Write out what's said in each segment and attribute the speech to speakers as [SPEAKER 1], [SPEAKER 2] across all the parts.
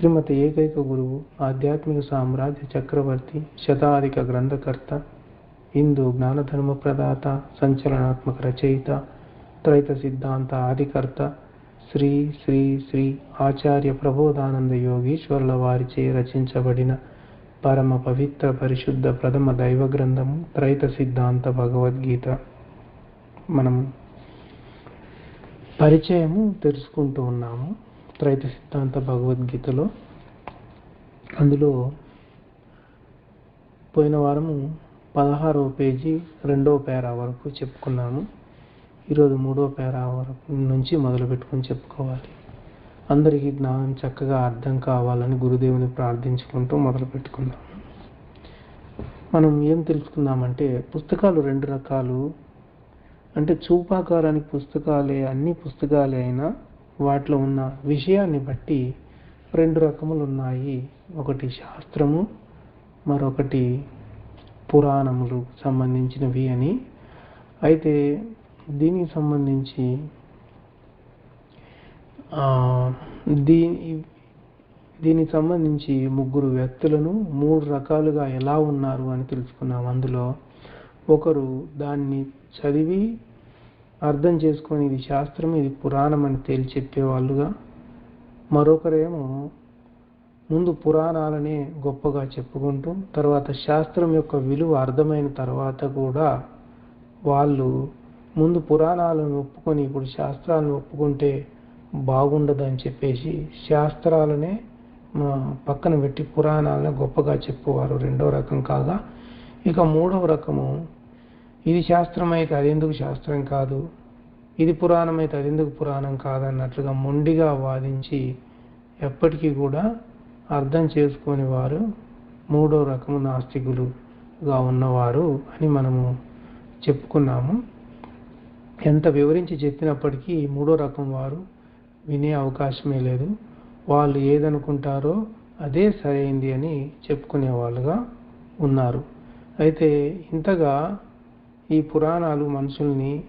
[SPEAKER 1] శ్రీమతి ఏకైక గురువు ఆధ్యాత్మిక సామ్రాజ్య చక్రవర్తి శతాధిక గ్రంథకర్త హిందూ జ్ఞానధర్మ ప్రదాత సంచలనాత్మక రచయిత త్రైత సిద్ధాంత ఆదికర్త శ్రీ శ్రీ శ్రీ ఆచార్య ప్రబోధానంద యోగీశ్వరుల వారిచే రచించబడిన పరమ పవిత్ర పరిశుద్ధ ప్రథమ దైవ గ్రంథము త్రైత సిద్ధాంత భగవద్గీత. మనం పరిచయము తెలుసుకుంటూ ఉన్నాము. త్రైత సిద్ధాంత భగవద్గీతలో అందులో పోయిన వారము పదహారవ పేజీ రెండవ పేరా వరకు చెప్పుకున్నాము. ఈరోజు మూడవ పేరా వరకు నుంచి మొదలు పెట్టుకొని చెప్పుకోవాలి. అందరికీ జ్ఞానం చక్కగా అర్థం కావాలని గురుదేవుని ప్రార్థించుకుంటూ మొదలు పెట్టుకుందాం మనం ఏం తెలుసుకుందామంటే పుస్తకాలు రెండు రకాలు. అంటే చూపాకారానికి పుస్తకాలే అన్ని పుస్తకాలే అయినా వాటిలో ఉన్న విషయాన్ని బట్టి రెండు రకములు ఉన్నాయి ఒకటి శాస్త్రము మరొకటి పురాణములు సంబంధించినవి అని. అయితే దీనికి సంబంధించి దీని దీనికి సంబంధించి ముగ్గురు వ్యక్తులను మూడు రకాలుగా ఎలా ఉన్నారు అని తెలుసుకున్నాం. అందులో ఒకరు దాన్ని చదివి అర్థం చేసుకొని ఇది శాస్త్రం ఇది పురాణం అని తేల్చి చెప్పేవాళ్ళుగా మరొకరేమో ముందు పురాణాలనే గొప్పగా చెప్పుకుంటూ తర్వాత శాస్త్రం యొక్క విలువ అర్థమైన తర్వాత కూడా వాళ్ళు ముందు పురాణాలను ఒప్పుకొని ఇప్పుడు శాస్త్రాలను ఒప్పుకుంటే బాగుండదని చెప్పేసి శాస్త్రాలనే పక్కన పెట్టి పురాణాలను గొప్పగా చెప్పువారు రెండో రకం కాగా. ఇక మూడవ రకము ఇది శాస్త్రం అయితే అది ఎందుకు శాస్త్రం కాదు? ఇది పురాణం అయితే అది ఎందుకు పురాణం కాదన్నట్లుగా మొండిగా వాదించి ఎప్పటికీ కూడా అర్థం చేసుకొని వారు మూడో రకము నాస్తికులుగా ఉన్నవారు అని మనము చెప్పుకున్నాము. ఎంత వివరించి చెప్పినప్పటికీ మూడో రకం వారు వినే అవకాశమే లేదు. వాళ్ళు ఏదనుకుంటారో అదే సరైంది అని చెప్పుకునే వాళ్ళుగా ఉన్నారు. అయితే ఇంతగా ఈ పురాణాలు మనుషుల్ని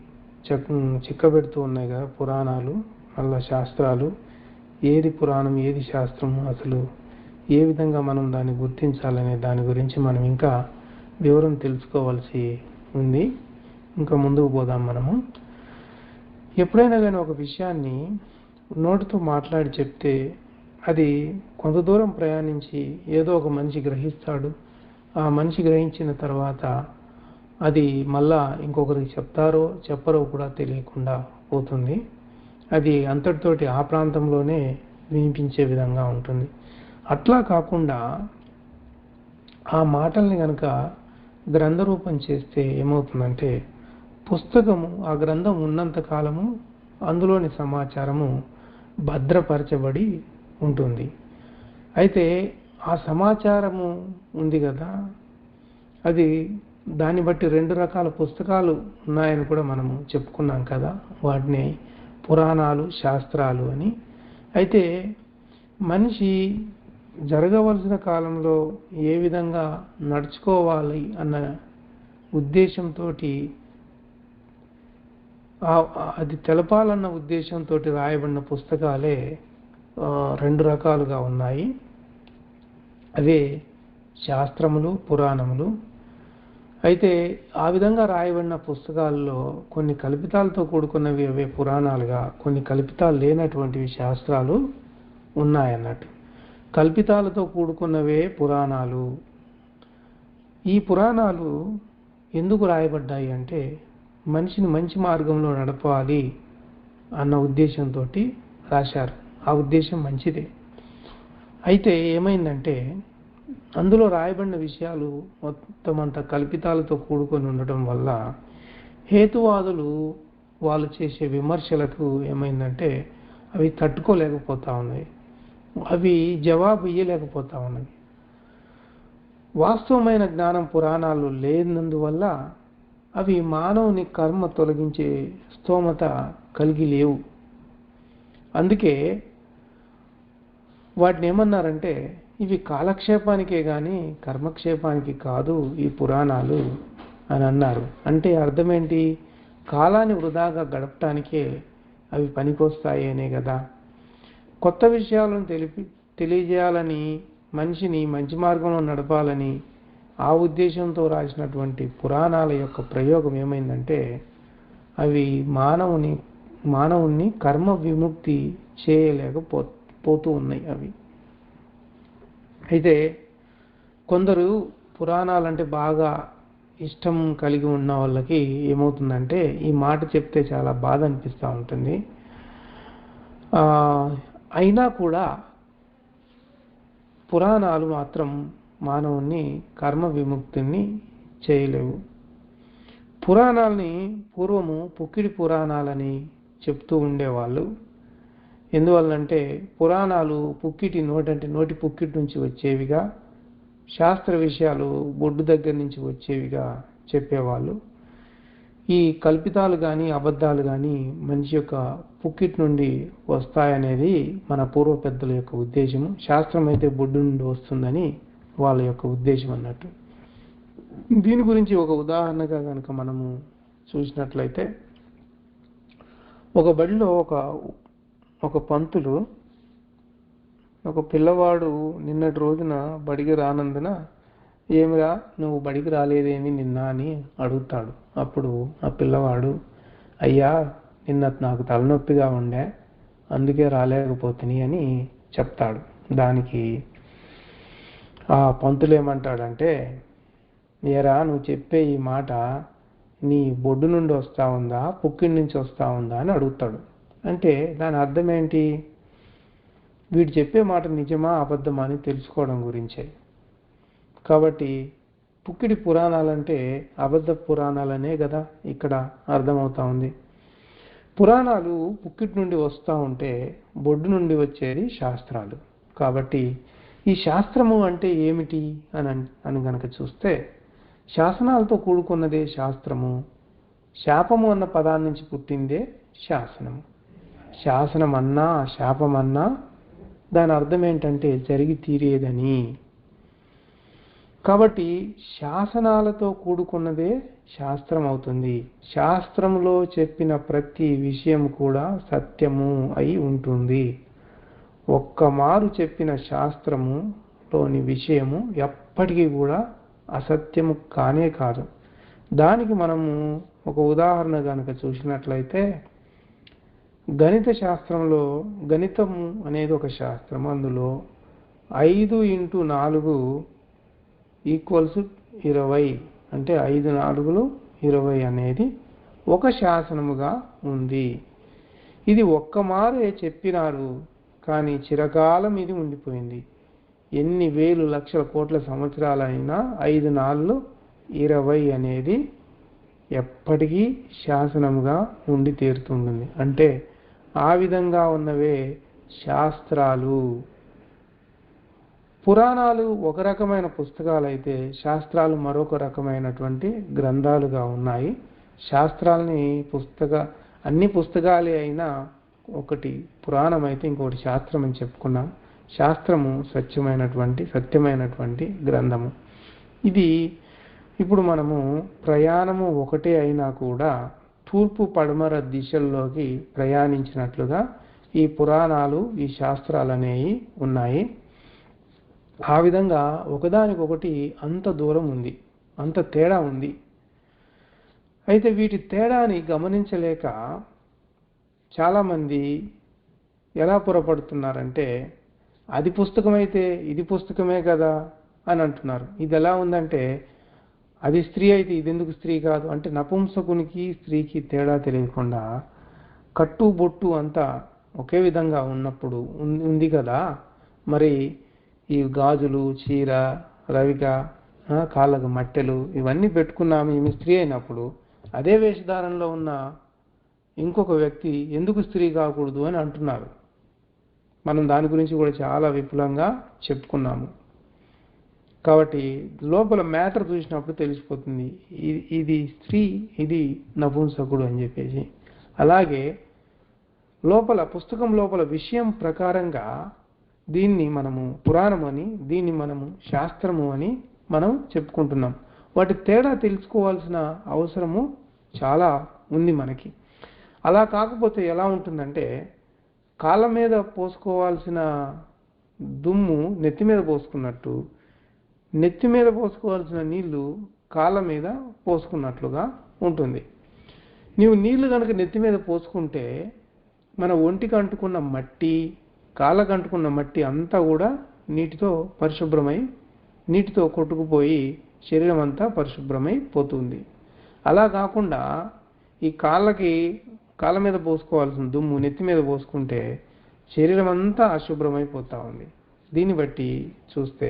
[SPEAKER 1] చెక్ చిక్కబెడుతూ ఉన్నాయి కదా పురాణాలు మళ్ళా శాస్త్రాలు. ఏది పురాణం ఏది శాస్త్రం అసలు ఏ విధంగా మనం దాన్ని గుర్తించాలనే దాని గురించి మనం ఇంకా వివరం తెలుసుకోవాల్సి ఉంది. ఇంకా ముందుకు పోదాం మనము. ఎప్పుడైనా కానీ ఒక విషయాన్ని నోటితో మాట్లాడి చెప్తే అది కొంత దూరం ప్రయాణించి ఏదో ఒక మనిషి గ్రహిస్తాడు. ఆ మనిషి గ్రహించిన తర్వాత అది మళ్ళా ఇంకొకరికి చెప్తారో చెప్పరో కూడా తెలియకుండా పోతుంది. అది అంతటితోటి ఆ ప్రాంతంలోనే వినిపించే విధంగా ఉంటుంది. అట్లా కాకుండా ఆ మాటల్ని కనుక గ్రంథరూపం చేస్తే ఏమవుతుందంటే పుస్తకము ఆ గ్రంథం ఉన్నంత కాలము అందులోని సమాచారము భద్రపరచబడి ఉంటుంది. అయితే ఆ సమాచారము ఉంది కదా అది దాన్ని బట్టి రెండు రకాల పుస్తకాలు ఉన్నాయని కూడా మనము చెప్పుకున్నాం కదా. వాటిని పురాణాలు శాస్త్రాలు అని. అయితే మనిషి జరగవలసిన కాలంలో ఏ విధంగా నడుచుకోవాలి అన్న ఉద్దేశంతో అది తెలపాలన్న ఉద్దేశంతో రాయబడిన పుస్తకాలే రెండు రకాలుగా ఉన్నాయి. అవే శాస్త్రములు పురాణములు. అయితే ఆ విధంగా రాయబడిన పుస్తకాల్లో కొన్ని కల్పితాలతో కూడుకున్నవి అవే పురాణాలుగా కొన్ని కల్పితాలు లేనటువంటివి శాస్త్రాలు ఉన్నాయన్నట్టు. కల్పితాలతో కూడుకున్నవే పురాణాలు. ఈ పురాణాలు ఎందుకు రాయబడ్డాయి అంటే మనిషిని మంచి మార్గంలో నడపాలి అన్న ఉద్దేశంతో రాశారు. ఆ ఉద్దేశం మంచిదే. అయితే ఏమైందంటే అందులో రాయబడిన విషయాలు మొత్తం అంత కల్పితాలతో కూడుకొని ఉండటం వల్ల హేతువాదులు వాళ్ళు చేసే విమర్శలకు ఏమైందంటే అవి తట్టుకోలేకపోతా ఉన్నాయి. అవి జవాబు ఇయ్యలేకపోతా ఉన్నాయి. వాస్తవమైన జ్ఞానం పురాణాలు లేనందువల్ల అవి మానవుని కర్మ తొలగించే స్తోమత కలిగి లేవు. అందుకే వాటిని ఏమన్నారంటే ఇవి కాలక్షేపానికే కానీ కర్మక్షేపానికి కాదు ఈ పురాణాలు అని అన్నారు. అంటే అర్థమేంటి? కాలాన్ని వృధాగా గడపటానికే అవి పనికొస్తాయి అనే కదా కొత్త విషయాలను తెలిపి తెలియజేయాలని మనిషిని మంచి మార్గంలో నడపాలని ఆ ఉద్దేశంతో రాసినటువంటి పురాణాల యొక్క ప్రయోగం ఏమైందంటే అవి మానవుని మానవుణ్ణి కర్మ విముక్తి చేయలేకపో పోతూ ఉన్నాయి అవి. అయితే కొందరు పురాణాలంటే బాగా ఇష్టం కలిగి ఉన్న వాళ్ళకి ఏమవుతుందంటే ఈ మాట చెప్తే చాలా బాధ అనిపిస్తూ ఉంటుంది. అయినా కూడా పురాణాలు మాత్రం మానవుణ్ణి కర్మ విముక్తిని చేయలేవు. పురాణాలని పూర్వము పుక్కిడి పురాణాలని చెప్తూ ఉండేవాళ్ళు. ఎందువల్లంటే పురాణాలు పుక్కిటి నోటంటే నోటి పుక్కిటి నుంచి వచ్చేవిగా శాస్త్ర విషయాలు బొడ్డు దగ్గర నుంచి వచ్చేవిగా చెప్పేవాళ్ళు. ఈ కల్పితాలు కానీ అబద్ధాలు కానీ మనిషి యొక్క పుక్కిటి నుండి వస్తాయనేది మన పూర్వ పెద్దల యొక్క ఉద్దేశము. శాస్త్రం అయితే బొడ్డు నుండి వస్తుందని వాళ్ళ యొక్క ఉద్దేశం అన్నట్టు. దీని గురించి ఒక ఉదాహరణగా కనుక మనము చూసినట్లయితే ఒక బడిలో ఒక ఒక పంతులు ఒక పిల్లవాడు నిన్నటి రోజున బడికి రానందున ఏమిరా నువ్వు బడికి రాలేదేమి నిన్న అని అడుగుతాడు. అప్పుడు ఆ పిల్లవాడు అయ్యా నిన్న నాకు తలనొప్పిగా ఉండే అందుకే రాలేకపోతుని అని చెప్తాడు. దానికి ఆ పంతులు ఏమంటాడంటే ఏరా నువ్వు చెప్పే ఈ మాట నీ బొడ్డు నుండి వస్తా ఉందా పుక్కిడి నుంచి వస్తా ఉందా అని అడుగుతాడు. అంటే దాని అర్థం ఏంటి వీడు చెప్పే మాట నిజమా అబద్ధమా అని తెలుసుకోవడం గురించే. కాబట్టి పుక్కిడి పురాణాలంటే అబద్ధ పురాణాలనే కదా ఇక్కడ అర్థమవుతా ఉంది. పురాణాలు పుక్కిటి నుండి వస్తూ ఉంటే బొడ్డు నుండి వచ్చేది శాస్త్రాలు. కాబట్టి ఈ శాస్త్రము అంటే ఏమిటి అని అని గనక చూస్తే శాసనాలతో కూడుకున్నదే శాస్త్రము శాపము అన్న పదాన్నించి పుట్టిందే శాసనము. శాసనం అన్నా శాపం అన్నా దాని అర్థం ఏంటంటే జరిగి తీరేదని. కాబట్టి శాసనాలతో కూడుకున్నదే శాస్త్రం అవుతుంది శాస్త్రంలో చెప్పిన ప్రతి విషయం కూడా సత్యము అయి ఉంటుంది. ఒక్క మారు చెప్పిన శాస్త్రములోని విషయము ఎప్పటికీ కూడా అసత్యము కానే కాదు. దానికి మనము ఒక ఉదాహరణ కనుక చూసినట్లయితే గణిత శాస్త్రంలో గణితము అనేది ఒక శాస్త్రం. అందులో ఐదు ఇంటూ నాలుగు ఈక్వల్స్ ఇరవై. అంటే ఐదు నాలుగులు ఇరవై అనేది ఒక శాసనముగా ఉంది. ఇది ఒక్క మారే చెప్పినారు కానీ చిరకాలం ఇది ఉండిపోయింది. ఎన్ని వేలు లక్షల కోట్ల సంవత్సరాలైనా ఐదు నాలుగు ఇరవై అనేది ఎప్పటికీ శాసనముగా ఉండి తీరుతుంటుంది. అంటే ఆ విధంగా ఉన్నవే శాస్త్రాలు. పురాణాలు ఒక రకమైన పుస్తకాలు అయితే శాస్త్రాలు మరొక రకమైనటువంటి గ్రంథాలుగా ఉన్నాయి. శాస్త్రాలని పుస్తక అన్ని పుస్తకాలే అయినా ఒకటి పురాణం అయితే ఇంకొకటి శాస్త్రం అని చెప్పుకున్నాం. శాస్త్రము స్వచ్ఛమైనటువంటి సత్యమైనటువంటి గ్రంథము. ఇది ఇప్పుడు మనము ప్రయాణము ఒకటే అయినా కూడా తూర్పు పడమర దిశల్లోకి ప్రయాణించినట్లుగా ఈ పురాణాలు ఈ శాస్త్రాలు అనేవి ఉన్నాయి. ఆ విధంగా ఒకదానికొకటి అంత దూరం ఉంది అంత తేడా ఉంది. అయితే వీటి తేడాని గమనించలేక చాలామంది ఎలా పొరపడుతున్నారంటే అది పుస్తకమైతే ఇది పుస్తకమే కదా అని అంటున్నారు. ఇది ఎలా ఉందంటే అది స్త్రీ అయితే ఇది ఎందుకు స్త్రీ కాదు? అంటే నపుంసకునికి స్త్రీకి తేడా తెలియకుండా కట్టు బొట్టు అంతా ఒకే విధంగా ఉన్నప్పుడు ఉంది కదా? మరి ఈ గాజులు చీర రవిక కాళ్ళకు మట్టెలు ఇవన్నీ పెట్టుకున్నాము ఈమె స్త్రీ అయినప్పుడు. అదే వేషధారణలో ఉన్న ఇంకొక వ్యక్తి ఎందుకు స్త్రీ కాకూడదు అని అంటున్నారు. మనం దాని గురించి కూడా చాలా విపులంగా చెప్పుకున్నాము. కాబట్టి లోపల మ్యాటర్ చూసినప్పుడు తెలిసిపోతుంది. ఇది ఇది స్త్రీ ఇది నపుంసకుడు అని చెప్పేసి. అలాగే లోపల పుస్తకం లోపల విషయం ప్రకారంగా దీన్ని మనము పురాణం అని దీన్ని మనము శాస్త్రము అని మనం చెప్పుకుంటున్నాం. వాటి తేడా తెలుసుకోవాల్సిన అవసరము చాలా ఉంది మనకి. అలా కాకపోతే ఎలా ఉంటుందంటే కాళ్ళ మీద పోసుకోవాల్సిన దుమ్ము నెత్తి మీద పోసుకున్నట్టు నెత్తి మీద పోసుకోవాల్సిన నీళ్ళు కాళ్ళ మీద పోసుకున్నట్లుగా ఉంటుంది. నీవు నీళ్ళు కనుక నెత్తి మీద పోసుకుంటే మన ఒంటికి అంటుకున్న మట్టి కాళ్ళకు అంటుకున్న మట్టి అంతా కూడా నీటితో పరిశుభ్రమై నీటితో కొట్టుకుపోయి శరీరం అంతా పరిశుభ్రమై పోతుంది అలా కాకుండా ఈ కాళ్ళకి కాళ్ళ మీద పోసుకోవాల్సిన దుమ్ము నెత్తి మీద పోసుకుంటే శరీరం అంతా అశుభ్రమైపోతూ ఉంది. దీన్ని బట్టి చూస్తే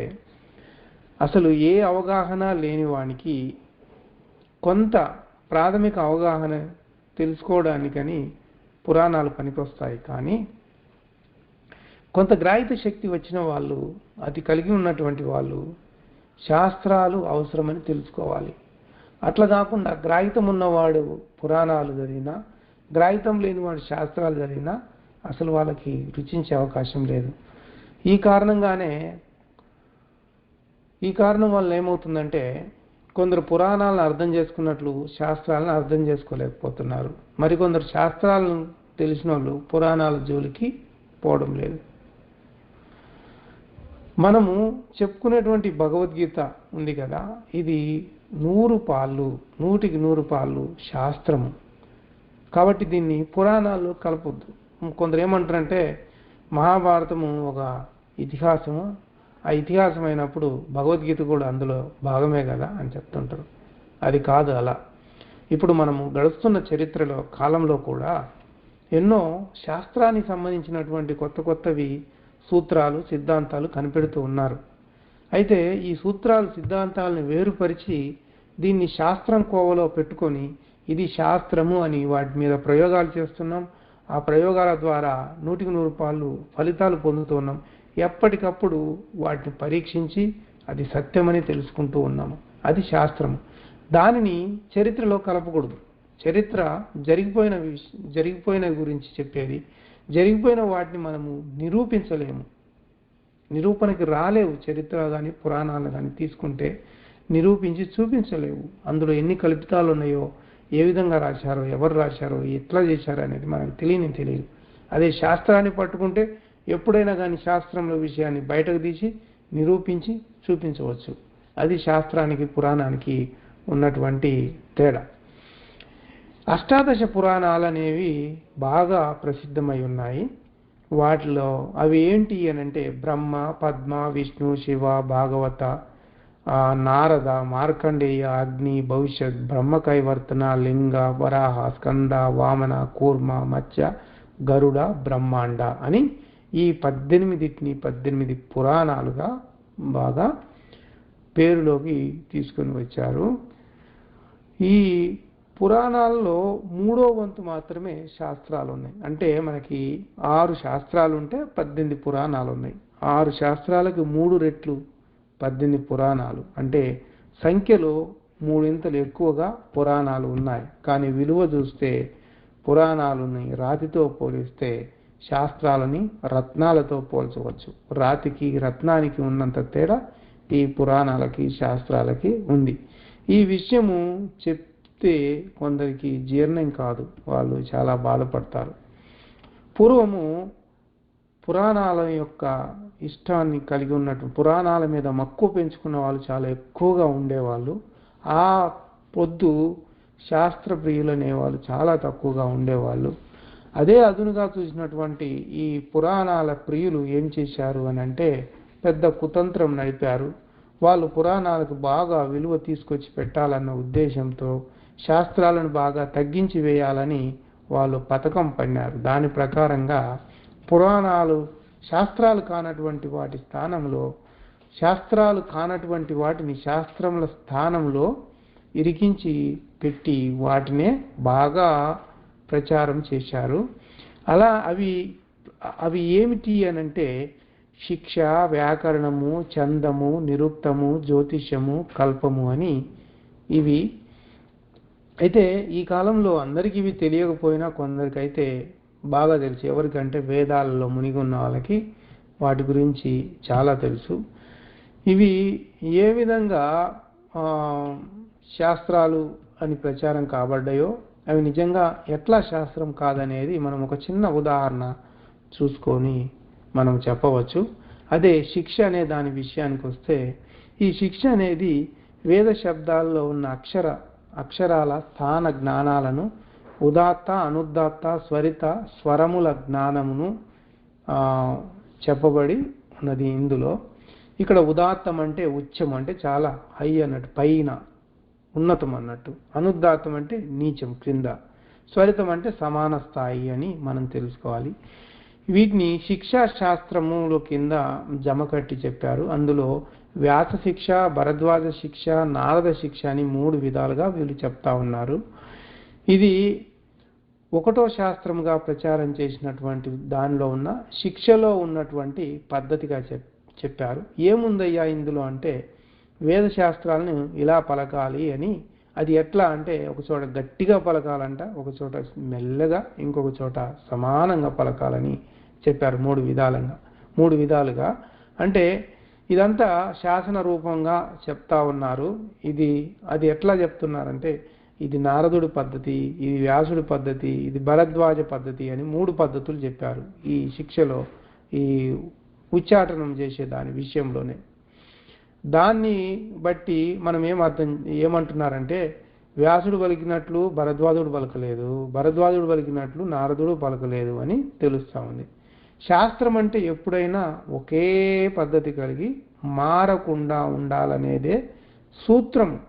[SPEAKER 1] అసలు ఏ అవగాహన లేని వానికి కొంత ప్రాథమిక అవగాహన తెలుసుకోవడానికని పురాణాలు పనికొస్తాయి. కానీ కొంత గ్రాహిత శక్తి వచ్చిన వాళ్ళు అది కలిగి ఉన్నటువంటి వాళ్ళు శాస్త్రాలు అవసరమని తెలుసుకోవాలి. అట్లా కాకుండా గ్రాహితం ఉన్నవాడు పురాణాలు చదివినా గ్రాహితం లేనివాడు శాస్త్రాలు చదివినా అసలు వాళ్ళకి రుచించే అవకాశం లేదు. ఈ కారణంగానే ఈ కారణం వల్ల ఏమవుతుందంటే కొందరు పురాణాలను అర్థం చేసుకున్నట్లు శాస్త్రాలను అర్థం చేసుకోలేకపోతున్నారు. మరికొందరు శాస్త్రాలను తెలిసిన వాళ్ళు పురాణాల జోలికి పోవడం లేదు. మనము చెప్పుకునేటువంటి భగవద్గీత ఉంది కదా ఇది నూరు పాళ్ళు నూటికి నూరు పాళ్ళు శాస్త్రము. కాబట్టి దీన్ని పురాణాలు కలపొద్దు. కొందరు ఏమంటారంటే మహాభారతము ఒక ఇతిహాసము ఆ ఇతిహాసం అయినప్పుడు భగవద్గీత కూడా అందులో భాగమే కదా అని చెప్తుంటారు. అది కాదు అలా. ఇప్పుడు మనము గడుస్తున్న చరిత్రలో కాలంలో కూడా ఎన్నో శాస్త్రానికి సంబంధించినటువంటి కొత్త కొత్తవి సూత్రాలు సిద్ధాంతాలు కనిపెడుతూ ఉన్నారు. అయితే ఈ సూత్రాలు సిద్ధాంతాలను వేరుపరిచి దీన్ని శాస్త్రం కోవలో పెట్టుకొని ఇది శాస్త్రము అని వాటి మీద ప్రయోగాలు చేస్తున్నాం. ఆ ప్రయోగాల ద్వారా నూటికి నూరు పాళ్ళు ఫలితాలు పొందుతున్నాం ఎప్పటికప్పుడు వాటిని పరీక్షించి అది సత్యమని తెలుసుకుంటూ ఉన్నాము. అది శాస్త్రము. దానిని చరిత్రలో కలపకూడదు. చరిత్ర జరిగిపోయిన జరిగిపోయిన గురించి చెప్పేది జరిగిపోయిన వాటిని మనము నిరూపించలేము. నిరూపణకి రాలేవు చరిత్ర కానీ పురాణాలు కానీ తీసుకుంటే నిరూపించి చూపించలేవు. అందులో ఎన్ని కల్పితాలు ఉన్నాయో ఏ విధంగా రాశారో ఎవరు రాశారో ఎట్లా చేశారో అనేది మనకు తెలియని తెలియదు. అదే శాస్త్రాన్ని పట్టుకుంటే ఎప్పుడైనా కానీ శాస్త్రంలో విషయాన్ని బయటకు తీసి నిరూపించి చూపించవచ్చు. అది శాస్త్రానికి పురాణానికి ఉన్నటువంటి తేడా. అష్టాదశ పురాణాలు అనేవి బాగా ప్రసిద్ధమై ఉన్నాయి. వాటిలో అవి ఏంటి అని అంటే బ్రహ్మ పద్మ విష్ణు శివ భాగవత నారద మార్కండేయ అగ్ని భవిష్యత్ బ్రహ్మ కైవర్తన లింగ వరాహ స్కంద వామన కూర్మ మత్స్య గరుడ బ్రహ్మాండ అని ఈ పద్దెనిమిదిటిని పద్దెనిమిది పురాణాలుగా బాగా పేరులోకి తీసుకొని వచ్చారు. ఈ పురాణాల్లో మూడో వంతు మాత్రమే శాస్త్రాలు ఉన్నాయి అంటే మనకి ఆరు శాస్త్రాలు ఉంటే పద్దెనిమిది పురాణాలు ఉన్నాయి ఆరు శాస్త్రాలకు మూడు రెట్లు పద్దెనిమిది పురాణాలు. అంటే సంఖ్యలో మూడింతలు ఎక్కువగా పురాణాలు ఉన్నాయి. కానీ విలువ చూస్తే పురాణాలని రాతితో పోలిస్తే శాస్త్రాలని రత్నాలతో పోల్చవచ్చు. రాతికి రత్నానికి ఉన్నంత తేడా ఈ పురాణాలకి శాస్త్రాలకి ఉంది. ఈ విషయము చెప్తే కొందరికి జీర్ణం కాదు. వాళ్ళు చాలా బాధపడతారు. పూర్వము పురాణాల యొక్క ఇష్టాన్ని కలిగి ఉన్నట్టు పురాణాల మీద మక్కువ పెంచుకున్న వాళ్ళు చాలా ఎక్కువగా ఉండేవాళ్ళు. ఆ పొద్దు శాస్త్ర ప్రియులు అనేవాళ్ళు చాలా తక్కువగా ఉండేవాళ్ళు. అదే అదునుగా చూసినటువంటి ఈ పురాణాల ప్రియులు ఏం చేశారు అని అంటే పెద్ద కుతంత్రం నడిపారు. వాళ్ళు పురాణాలకు బాగా విలువ తీసుకొచ్చి పెట్టాలన్న ఉద్దేశంతో శాస్త్రాలను బాగా తగ్గించి వేయాలని వాళ్ళు పథకం పన్నారు దాని ప్రకారంగా పురాణాలు శాస్త్రాలు కానటువంటి వాటి స్థానంలో శాస్త్రాలు కానటువంటి వాటిని శాస్త్రముల స్థానంలో ఇరికించి పెట్టి వాటినే బాగా ప్రచారం చేశారు. అలా అవి అవి ఏమిటి అనంటే శిక్ష వ్యాకరణము చందము నిరుక్తము జ్యోతిష్యము కల్పము అని ఇవి. అయితే ఈ కాలంలో అందరికీ ఇవి తెలియకపోయినా కొందరికైతే బాగా తెలుసు. ఎవరికంటే వేదాలలో మునిగి ఉన్న వాళ్ళకి వాటి గురించి చాలా తెలుసు. ఇవి ఏ విధంగా శాస్త్రాలు అని ప్రచారం కాబడ్డాయో అవి నిజంగా ఎట్లా శాస్త్రం కాదనేది మనం ఒక చిన్న ఉదాహరణ చూసుకొని మనం చెప్పవచ్చు. అదే శిక్ష అనే దాని విషయానికి వస్తే ఈ శిక్ష అనేది వేద శబ్దాల్లో ఉన్న అక్షర అక్షరాల స్థాన జ్ఞానాలను ఉదాత్త అనుదాత్త స్వరిత స్వరముల జ్ఞానమును చెప్పబడి ఉన్నది ఇందులో. ఇక్కడ ఉదాత్తం అంటే ఉచ్చం అంటే చాలా హై అన్నట్టు పైన ఉన్నతం అన్నట్టు. అనుద్దాతం అంటే నీచం క్రింద. స్వరితం అంటే సమాన స్థాయి అని మనం తెలుసుకోవాలి. వీటిని శిక్షా శాస్త్రముల కింద జమకట్టి చెప్పారు. అందులో వ్యాస శిక్ష భరద్వాజ శిక్ష నారద శిక్ష అని మూడు విధాలుగా వీళ్ళు చెప్తా ఉన్నారు. ఇది ఒకటో శాస్త్రముగా ప్రచారం చేసినటువంటి దానిలో ఉన్న శిక్షలో ఉన్నటువంటి పద్ధతిగా చెప్ చెప్పారు. ఏముందయ్యా ఇందులో అంటే వేదశాస్త్రాలను ఇలా పలకాలి అని. అది ఎట్లా అంటే ఒక చోట గట్టిగా పలకాలంట ఒక చోట మెల్లగా ఇంకొక చోట సమానంగా పలకాలని చెప్పారు మూడు విధాలుగా. మూడు విధాలుగా అంటే ఇదంతా శాసన రూపంగా చెప్తా ఉన్నారు. ఇది అది ఎట్లా చెప్తున్నారంటే ఇది నారదుడి పద్ధతి ఇది వ్యాసుడి పద్ధతి ఇది భరద్వాజ పద్ధతి అని మూడు పద్ధతులు చెప్పారు ఈ శిక్షలో ఈ ఉచ్చాటనం చేసే దాని విషయంలోనే. దాన్ని బట్టి మనం ఏమర్థం అర్థం ఏమంటున్నారంటే వ్యాసుడు పలికినట్లు భరద్వాజుడు పలకలేదు భరద్వాజుడు పలికినట్లు నారదుడు పలకలేదు అని తెలుస్తూ ఉంది. శాస్త్రం అంటే ఎప్పుడైనా ఒకే పద్ధతి కలిగి మారకుండా ఉండాలనేదే సూత్రం.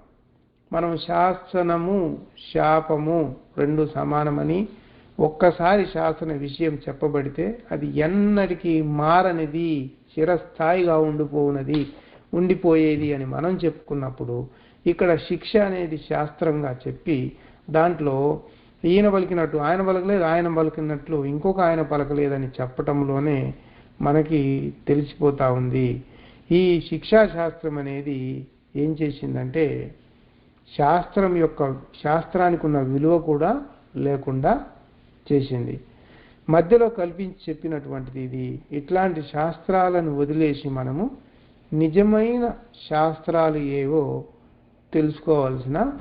[SPEAKER 1] మనం శాసనము శాపము రెండు సమానమని ఒక్కసారి శాసన విషయం చెప్పబడితే అది ఎన్నటికీ మారనిది చిరస్థాయిగా ఉండిపోవునది. ఉండిపోయేది అని మనం చెప్పుకున్నప్పుడు ఇక్కడ శిక్ష అనేది శాస్త్రంగా చెప్పి దాంట్లో ఈయన పలికినట్టు ఆయన పలకలేదు ఆయన పలికినట్లు ఇంకొక ఆయన పలకలేదని చెప్పటంలోనే మనకి తెలిసిపోతా ఉంది. ఈ శిక్షా శాస్త్రం అనేది ఏం చేసిందంటే శాస్త్రం యొక్క శాస్త్రానికి ఉన్న విలువ కూడా లేకుండా చేసింది. మధ్యలో కల్పించి చెప్పినటువంటిది ఇది. ఇట్లాంటి శాస్త్రాలను వదిలేసి మనము నిజమైన శాస్త్రాలు ఏవో తెలుసుకోవాల్సిన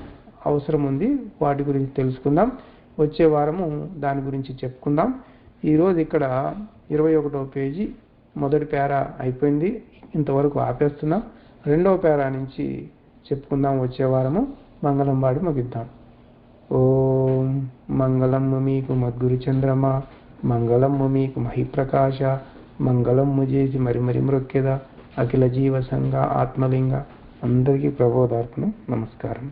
[SPEAKER 1] అవసరం ఉంది. వాటి గురించి తెలుసుకుందాం. వచ్చే వారము దాని గురించి చెప్పుకుందాం. ఈరోజు ఇక్కడ ఇరవై ఒకటో పేజీ మొదటి పేరా అయిపోయింది. ఇంతవరకు ఆపేస్తున్నాం. రెండవ పేరా నుంచి చెప్పుకుందాం వచ్చే వారము. మంగళం వాడి ముగిద్దాం. ఓం మంగళము మీకు మద్గురు చంద్రమ మంగళము మీకు మహిప్రకాశ మంగళము చేసి మరి మరి మ్రొక్కెద అఖిల జీవ సంఘ ఆత్మలింగ అందరికీ ప్రబోధార్పణ నమస్కారం.